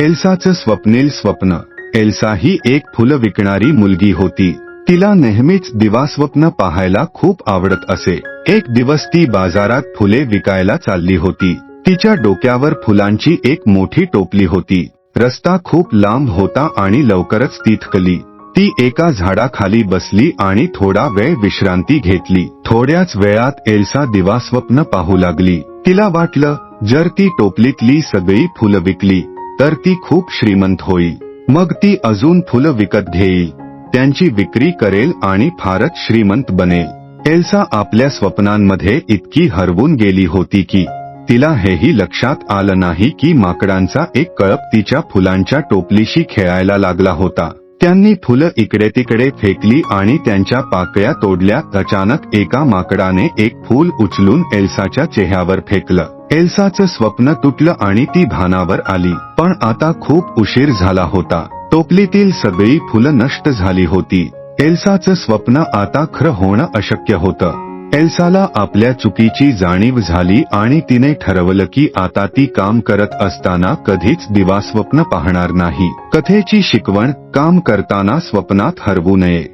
एल्साचं स्वप्नील स्वप्न. एल्सा ही एक फुलं विकणारी मुलगी होती. तिला नेहमीच दिवास्वप्न पाहायला खूप आवडत असे. एक दिवस ती बाजारात फुले विकायला चालली होती. तिच्या डोक्यावर फुलांची एक मोठी टोपली होती. रस्ता खूप लांब होता आणि लवकरच ती थकली. ती एका झाडाखाली बसली आणि थोडा वेळ विश्रांती घेतली. थोड्याच वेळात एल्सा दिवास्वप्न पाहू लागली. तिला वाटलं जर ती टोपलीतली सगळी फुलं विकली तर ती खूप श्रीमंत होईल मग ती अजून फुलं विकत घेईल त्यांची विक्री करेल आणि फारच श्रीमंत बनेल. एल्सा आपल्या स्वप्नांमध्ये इतकी हरवून गेली होती की तिला हेही लक्षात आलं नाही की माकडांचा एक कळप तिच्या फुलांच्या टोपलीशी खेळायला लागला होता. त्यांनी फुलं इकडे तिकडे फेकली आणि त्यांच्या पाकळ्या तोडल्या अचानक एका माकडाने एक फूल उचलून एल्साच्या चेहऱ्यावर फेकलं. एल्साचं स्वप्न तुटलं आणि ती भानावर आली. पण आता खूप उशीर झाला होता. टोपलीतील सगळी फुलं नष्ट झाली होती. एल्साचं स्वप्न आता खरं होणं अशक्य होतं. एल्साला आपल्या चुकीची जाणीव झाली आणि तिने ठरवलं की आता ती काम करत असताना कधीच दिवास्वप्न पाहणार नाही. कथेची शिकवण काम करताना स्वप्नात हरवू नये.